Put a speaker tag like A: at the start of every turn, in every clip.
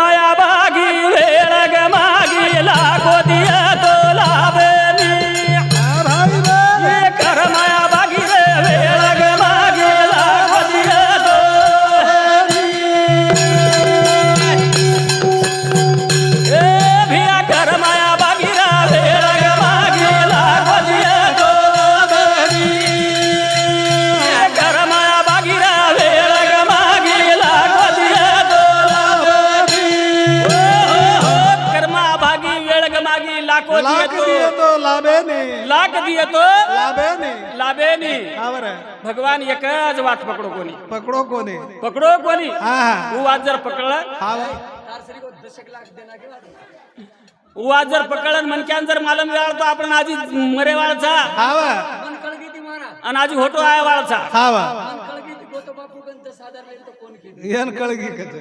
A: মায়া
B: भगवान एकच वाट पकडो कोणी.
A: पकडो कोणी.
B: पकडो कोणी?
A: हा हा.
B: तू वाज जर पकडलं.
A: हा
B: तू वाज जर पकडलं मनक्यान जर मालम वेळतो आपण आधी मरे वाळचा
A: हा. वा
B: आणि आधी होतो आहे वाळचा
A: हा वा येन कळगी कच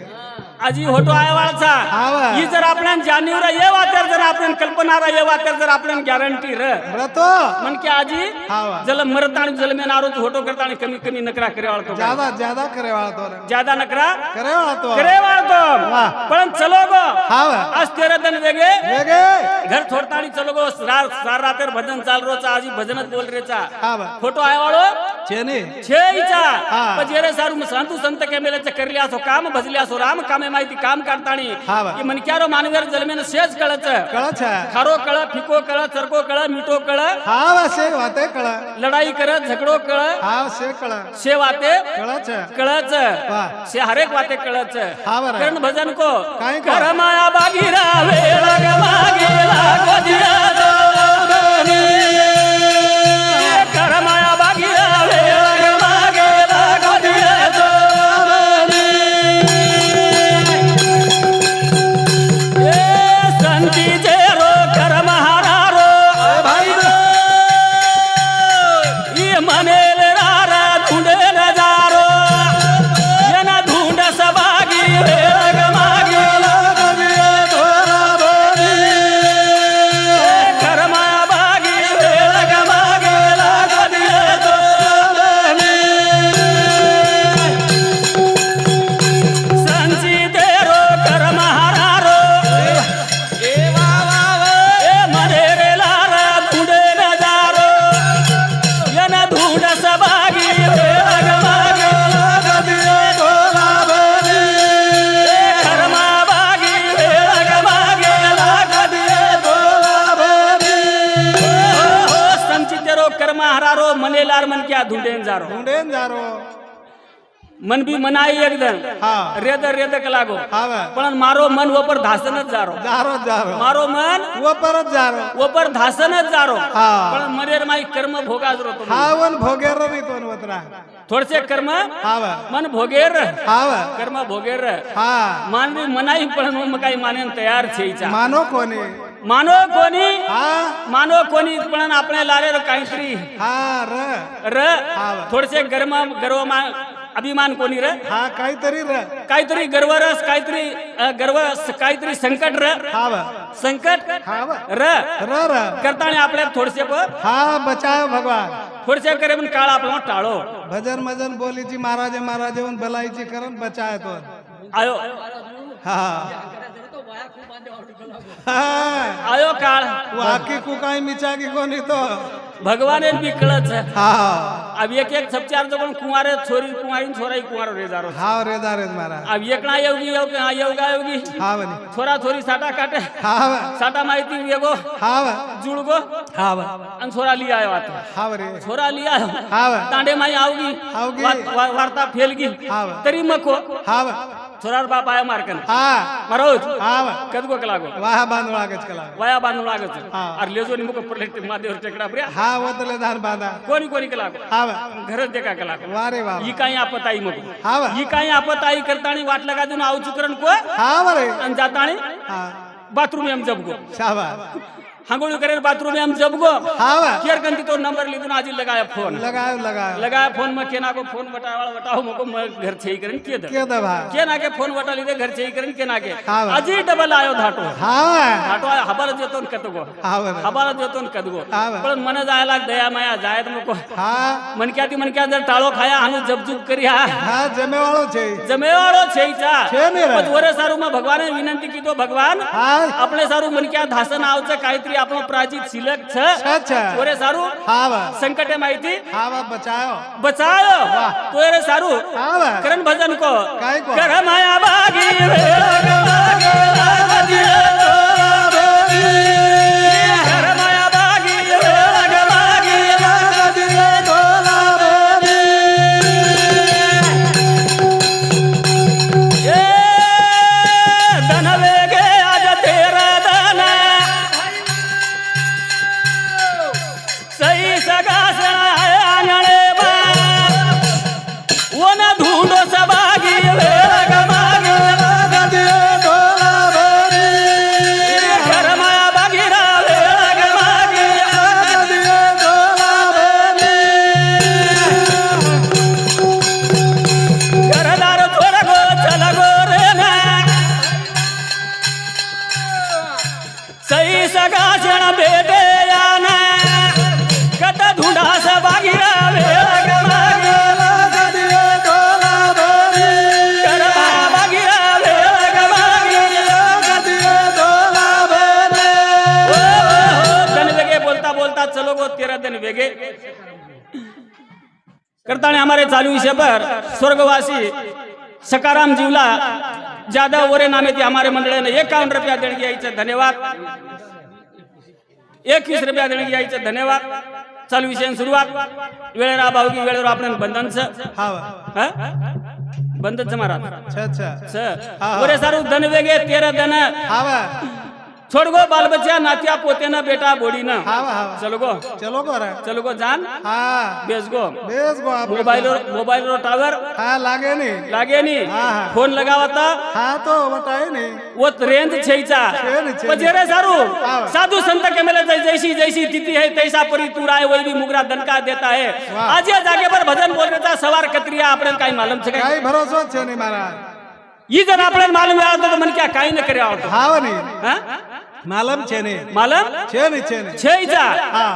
B: आजी होतो आहे वाळचा.
A: हा.
B: ही जर आपण जाणीवर ये वातर जर आपण कल्पनारा ये वातर जर आपण गॅरंटी र.
A: रतो.
B: मन की आजी
A: हा.
B: जल मरत आणि जल में नारो होतो करता आणि कमी कमी नकरा करे वाळतो.
A: ज्यादा ज्यादा करे वाळा तो रे.
B: ज्यादा नकरा
A: करे वाळा तो
B: करे वाळतो.
A: वाह.
B: पण चलो गो. आज तेरा दिन वेगे
A: वेगे
B: घर छोडतानी चलो गो. सार सार रातेर भजन चाल रोचा आजी भजनच बोल रेचा.
A: वा.
B: फोटो आहे वाळो छे संत के मेले करली असो काम भजली असो राम कामे माहिती काम करतानी
A: वा.
B: की मनक्यारो मानवेर जलमेन शेज कळच
A: कळच आहे।
B: खारो कळ फिको कळ चरको कळ कळ।
A: हा वा से वाते कळ।
B: लढाई करत झगडो कळ।
A: हा से कळ।
B: हरेक वाते कळच
A: हा बरं.
B: कर्ण भजन को
A: काय को?
B: कर माया हरारो मनेलार मन क्या धुंडेन जारो।
A: ढूंढेन जा रो
B: मन बी मनाई एकदम।
A: हा।
B: रेद रेद लागो।
A: हा
B: पण मारो मन वपर धासनच जारो।
A: जा रो जा रो
B: मारो मन
A: व परत जा रो
B: वपर धासनच जारो।
A: हा.
B: पण मनेर माई कर्म भोगाज रो
A: हा वन भोगेर तो वतरा।
B: थोडसे कर्म
A: हा
B: मन भोगेर।
A: हा
B: कर्म भोगेर।
A: हा।
B: मान बी मनाई पण मग काही मानेन तयार छेईचा
A: मानो कोणी?
B: मानो कोणी?
A: हा.
B: मानो कोणी पण आपल्या लारे काहीतरी.
A: हा र.
B: र?
A: हा.
B: थोडेसे गर्म गर्व अभिमान कोणी र?
A: हा काहीतरी र.
B: काहीतरी गर्वरस काहीतरी गर्व काहीतरी संकट र?
A: हा
B: संकट? र?
A: र र.
B: करताना आपल्या थोडसे
A: हा बचाव भगवान.
B: थोडसे करे पण काळ आपला टाळो.
A: भजन मजन बोलीची महाराजे महाराजे भलाईची करण बचाय तो
B: आयो.
A: हा. हा.
B: आयो काळ.
A: वाकी कुकाई मिचाकी कोणी तो?
B: भगवान बी कळच
A: हा.
B: अब एक एक सबचार पण कुंवारे छोरी कुंवारी छोराई कुंवार रे जारो.
A: हा रे दारे महाराज.
B: अब एक ना योगी योग योगा योगी.
A: हा बनी
B: छोरा छोरी साटा काटे.
A: हा
B: साटा माहिती वेगो.
A: हा
B: जुळगो.
A: हा
B: आणि छोरा लिया आयो आता
A: हा रे
B: छोरा लिया
A: हा वा.
B: तांडे माई आवगी.
A: आवगी.
B: वार्ता फेलगी.
A: हा.
B: तरी मको.
A: हा वा
B: छोरार बाप आया मारकन
A: हा.
B: मरोज.
A: हा. वा
B: कदगो कलागो
A: वाहा बांधू लागच कला
B: वया बांधून लागत
A: हा.
B: अरे लेजो निमुक पडले मादेवर टेकडा प्रिया
A: हा वतले धान बांधा.
B: कोणी कोणी कलागो
A: हा. वा
B: घरच देखा कलागो
A: वा रे वा
B: ही काही आपत आई मग
A: हा वा.
B: ही काही आपत आई करतानी वाट लगा देऊन आऊ चुकरण को
A: हा वा रे.
B: आणि जातानी?
A: हा.
B: बाथरूम एम जब गो.
A: शाबा
B: हंगोली करेल बाथरूम में हम जब गो
A: हाँ
B: केयर कंती तो नंबर ली तूने आज लगाया फोन.
A: लगाया लगाया.
B: लगाया फोन में केना को फोन बटा वाला बताओ घर छे करन के
A: के दे
B: केना के फोन बटा ली घर छे करन केना के. आज डबल आयो धाटो.
A: हां
B: धाटो हबर देतो कदगो कतगो. हबर देतो कदगो कतगो. पण मन जायला दया माया जायत मुको
A: हां.
B: मन क्या ती मन क्या जर टाळो खाया हनु जब जुग करिया. हां
A: जमेवाळो छे. जमेवाळो
B: छे चा. छे ने
A: पण वरे सारू
B: मा भगवान विनंती की तो भगवान अपने सारू
A: मन
B: क्या धासन आवचे काय આવશે કાંઈતરી આપણો પ્રાચીત શિલક છે
A: અચ્છા
B: વરે સારું
A: હા બા
B: સંકટે માહિતી
A: હા બા બચાયો
B: બચાયો તો એરે સારું
A: હા બા
B: કરણ ભજન કો
A: કાંઈ કો?
B: કર માયા બાગી लेंगे करता ने हमारे चालू विषय पर स्वर्गवासी सकाराम जीवला ज्यादा वरे नामे थे हमारे ने एकावन्न रुपया देणगी यायचं धन्यवाद। एकवीस रुपया देणगी यायचं धन्यवाद। चालू विषय सुरुवात। वेळेवर अभाव की
A: वेळेवर आपण
B: बंधन बंधनच महाराज। बरे सारू धन वेगे तेरा धन। छोड़ गो बाल बच्चा नातिया पोते ना बेटा बोड़ी ना
A: हाँ, हाँ, चलो गो
B: चलो गो
A: रे
B: चलो गो जान
A: हाँ,
B: बेस गो
A: बेस गो
B: मोबाइल मोबाइल रो टावर
A: हाँ, लागे नहीं
B: लागे
A: नहीं हाँ,
B: फोन लगावा
A: था हाँ तो बताए नहीं
B: वो रेंज छैचा पजेरे सारू साधु संत के मेले जैसी जैसी तिथि है तैसा परी तूर आए वही भी मुगरा दनका देता है आज जागे पर भजन बोलने सवार कतरिया
A: आपने
B: कई मालूम छे कई भरोसा छे नहीं महाराज ಈ ಜನ ಮಾಲ್ ಮಾಲೂಮ್
A: ಯಾವ ಮನಕ್ಕೆ
B: ಕಾಯಿನ
A: ಕರೆ ಆವತ್ತು ಹಾವನಿ
B: मालम
A: छेने। मालम?
B: छेने छेने।
A: छेईचा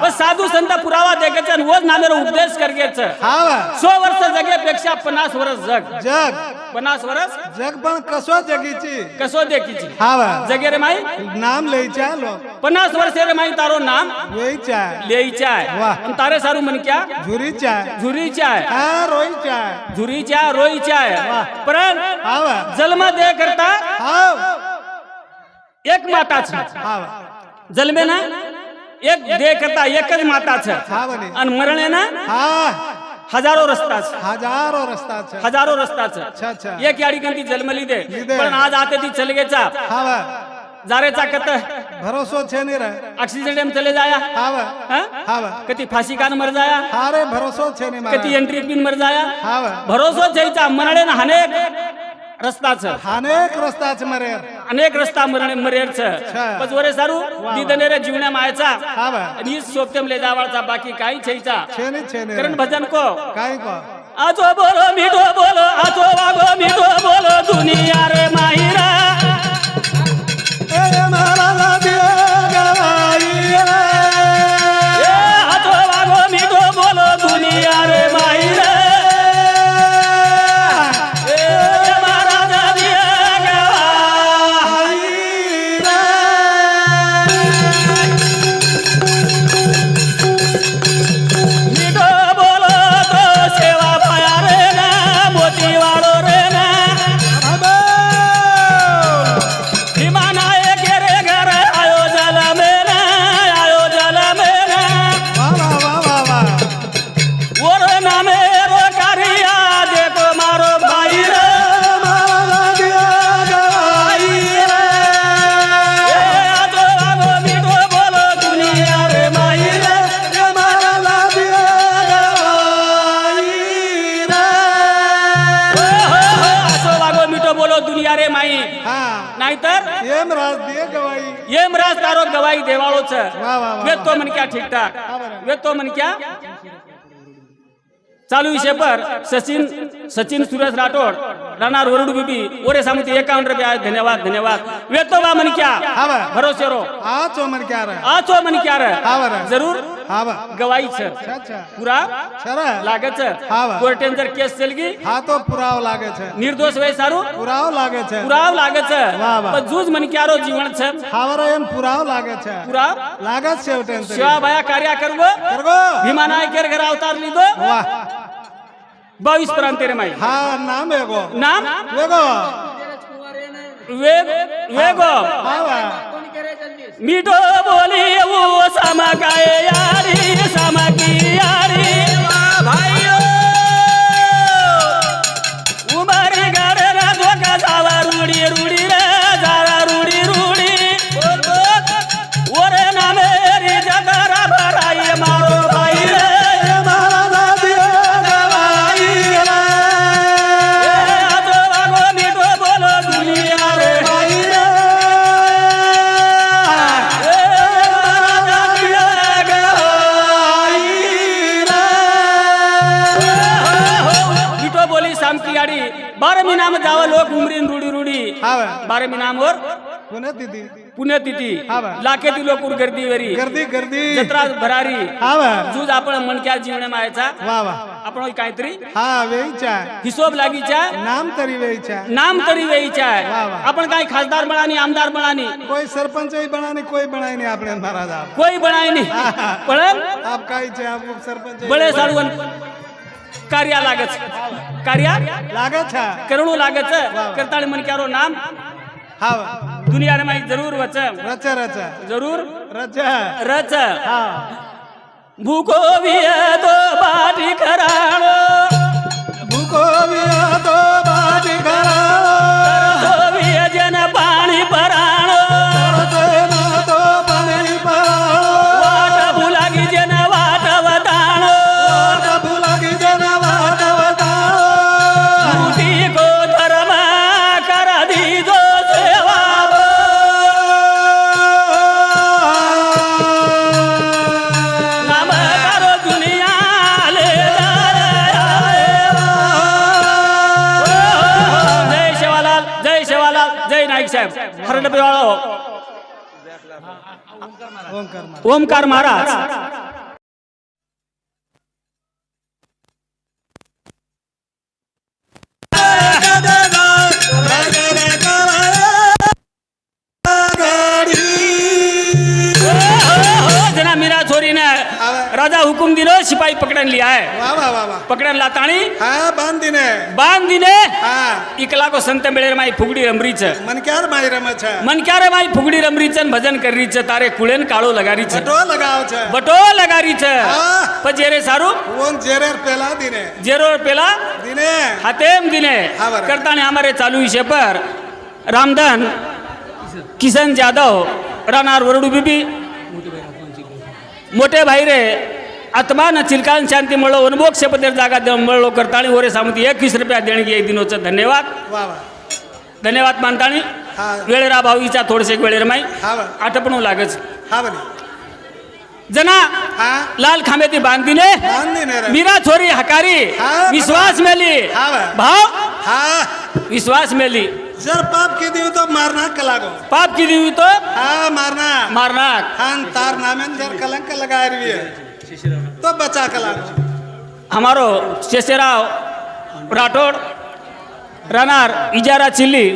B: पण साधु संता पुरावा वो वज नानर उपदेश
A: करगेचा.
B: हावा सो वर्ष जगेपेक्षा पनास वर्ष जग.
A: जग.
B: 50 वर्ष?
A: जग पण कसो जगी ची
B: कसो देखी
A: छी हावा
B: जगे रे माई?
A: नाम लेईचा लो।
B: 50 वर्ष रे माई तारो नाम? लेईचा लेईचा
A: वाह
B: तारे सारू मन क्या झुरी चाय हा रोईचा झुरीचा रोईचा पण
A: हावा
B: जलमा दे करता?
A: हाव।
B: एक
A: माताच
B: जलमे ना एक दे करता एकच माता आणि
A: मरण आहे ना
B: हजारो रस्ता हजारो
A: रस्ताच. हजारो
B: रस्ताच. एक या ठिकाणी जलमली
A: दे.
B: पर आज चा ती
A: चलगेचा
B: जारेचा कत
A: भरोसो छे नहीं रहे
B: ऑक्सीजन चले जाया.
A: हावा हावा
B: कती फांसी कान मर जाया.
A: हारे भरोसो छे नहीं मारा
B: कती एंट्री पिन मर जाया.
A: हावा
B: भरोसो छे चा मनडे ना हनेक
A: रस्ताच. हनेक छे मरे
B: अनेक रस्ता मरणे मरेरचं पजवरे सारू दीदनेरे जीवना मायचा. नी सोपतेम ले जावाचा बाकी काही
A: छेचा
B: करण भजन को.
A: काय को?
B: आजो बोलो मिठो बोलो आजो वागो मिठो बोलो दुनिया रे माहिरा. आलोच वे तो
A: मन क्या ठीक
B: ठाक वे तो मन क्या? चालू विषय पर सचिन सचिन सुरेश राठोड राणार वरुड बीबी ओरे सामूत एकावन्न रुपया धन्यवाद धन्यवाद. वे तो बा मन क्या भरोसे रो. आचो मन क्या
A: आचो मन
B: क्या जरूर.
A: આ ચોમન ક્યાં રહે
B: આ છો મને ક્યારે
A: હા, બરાબર.
B: જરૂર
A: હા બા
B: ગવાઈ છે
A: અચ્છા અચ્છા
B: પૂરા
A: સરા
B: લાગે છે
A: હા, બા.
B: કોર્ટ અંદર કેસ ચાલી ગઈ
A: હા તો પુરાવો લાગે છે
B: નિર્દોષ હોય સારું
A: પુરાવો લાગે છે
B: પુરાવ લાગે છે
A: વાહ, વાહ.
B: પણ જૂજ મને ક્યારો જીવન છે
A: હાવરે એમ પુરાવો લાગે છે
B: પુરાવ
A: લાગે જ છે એવું ટેન્શન
B: સેવા ભાયા કાર્ય કરવો
A: કરગો
B: ભીમાના ઘેર ઘર અવતાર લીધો
A: વાહ
B: બાવીસ પ્રાંત તેરે માઈ
A: હા નામ એગો
B: નામ
A: વેગો
B: વેગ વેગો
A: હા વાહ
B: मिठो बोली
A: वो समा
B: काय यारी समा की
A: यारी.
B: पुण्यात तिथे. लाखे तिथे. लाखेती लोक गर्दी वरी.
A: गर्दी गर्दी.
B: जत्रा भरारी. जूज आपण मनक्या जीवन मायचा.
A: वा वा.
B: आपण काहीतरी?
A: हा वेळीच्या.
B: हिशोब लागीच्या.
A: नाम तरी वेळीच्या.
B: नाम तरी
A: वेळीच्या.
B: आपण काही खासदार बनानी आमदार बनानी
A: कोई सरपंच बनानी कोई बनाई नाही आपने महाराज
B: कोई बनाई नाही पण
A: आप काय आप सरपंच
B: बळे साडून कार्या लागत कार्या?
A: लागत
B: करणू लागत करताळी मन क्यारो नाम.
A: हा. दुनिया
B: ने माहीत जरूर वच.
A: रच रच.
B: जरूर?
A: रच.
B: रच.
A: हा.
B: भूकोविया तो बा नाईक साहेब
A: हरडपे हो.
B: ओंकार महाराज. राजा हुकुम दिलो सिपाही पकड़न लिया है।
A: वाह वाह वाह वाह।
B: पकड़न लाताणी
A: हा बांध दिने।
B: बांध दिने।
A: हा।
B: इकला को संत मेळेर माई फुगडी रमरी छ।
A: मन क्यार माई रम छ?
B: मन क्यारे माई फुगडी रमरी छ भजन करी छ। तारे कुळेन काळो लगारी छ।
A: बटो लगाव छ।
B: बटो लगारी छ।
A: हा.
B: पण जेरे सारू?
A: ओन जेरेर पेला दिने।
B: जेरो पेला?
A: दिने।
B: हातेम दिने।
A: करता
B: ने हमारे चालू विषय पर रामधन किशन जाधव रानार वरुडू बीबी मोठे भाई रे अथवा चिलकान शांती मळो वनभोग शपथ जागा मळलो करताणी ओरे सामती एकवीस रुपया देणगी एक दिनोचं धन्यवाद. धन्यवाद मानताणी. वेळेर भाऊ इचा थोडसे वेळेर माई आटपणू लागच. जना लाल खांबे
A: ती बांधतीने
B: मीरा छोरी हकारी विश्वास मेली. भाव विश्वास मेली.
A: जर पाप की देवी तो मारना कलागो.
B: पाप की देवी तो
A: हाँ मारना
B: मारना
A: हाँ तार नामें जर कलंक लगा रही है तो बचा कलागो
B: हमारो शेषराव राठोड राहणार इजारा चिल्ली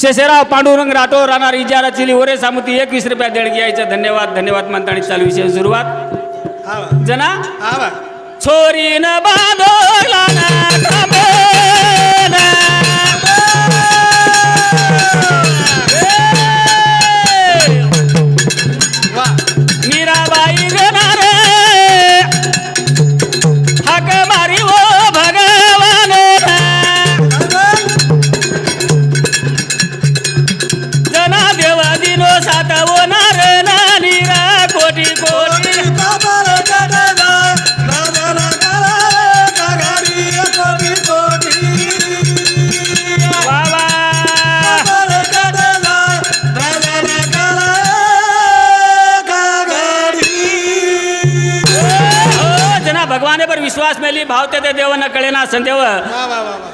B: शेषराव पांडुरंग राठोड राहणार इजारा चिल्ली ओरे सामुती एकवीस रुपया देणगी यायचं धन्यवाद धन्यवाद म्हणताना चालू विषय सुरुवात. जना?
A: भाई
B: छोरीन बांधोला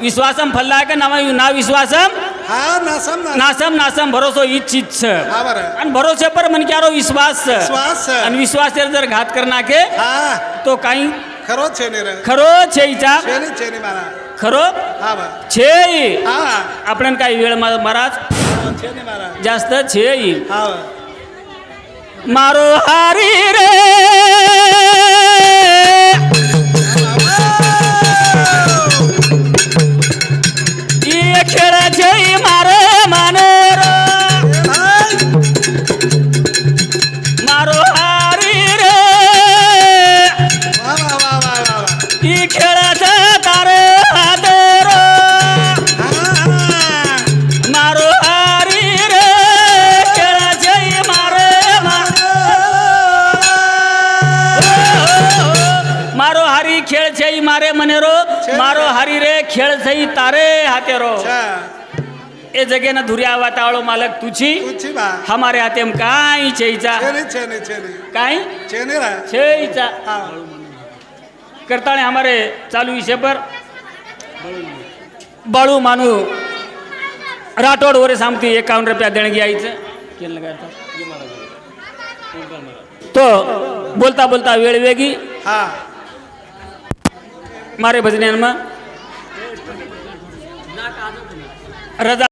B: विश्वासम फल्ला का नाव ना विश्वासम
A: हा नासम ना
B: नासम नासम भरोसो इच्छित
A: हा बरं.
B: आणि भरोसे पर मन क्यारो विश्वास
A: विश्वास
B: आणि विश्वास जर घात कर नाके
A: हा.
B: तो काही
A: खरो छे रे
B: खरो छेईचा
A: छेनी छेनी मारा.
B: खरो
A: हा बा
B: छेई
A: हा.
B: आपण काही वेळ महाराज
A: छेनी मारा.
B: जास्त छेई
A: हा.
B: मारो हारी रे. ये खेळ छेई खेळ छई तारे हाते रो
A: छा.
B: ए जगे ना धुरिया वातावळो मालक तुझी. हमारे हाते काय छईचा
A: छेनी छेनी छेनी.
B: काय
A: छेनी रा.
B: छईचा
A: हा.
B: करताळे हमारे चालू विषय पर बाळू मानू राठोड वरे सांगते एकावन्न रुपया देणगी आईचं. केलं लगायचं. तो बोलता बोलता वेळ वेगी.
A: हा.
B: मारे भजने रजा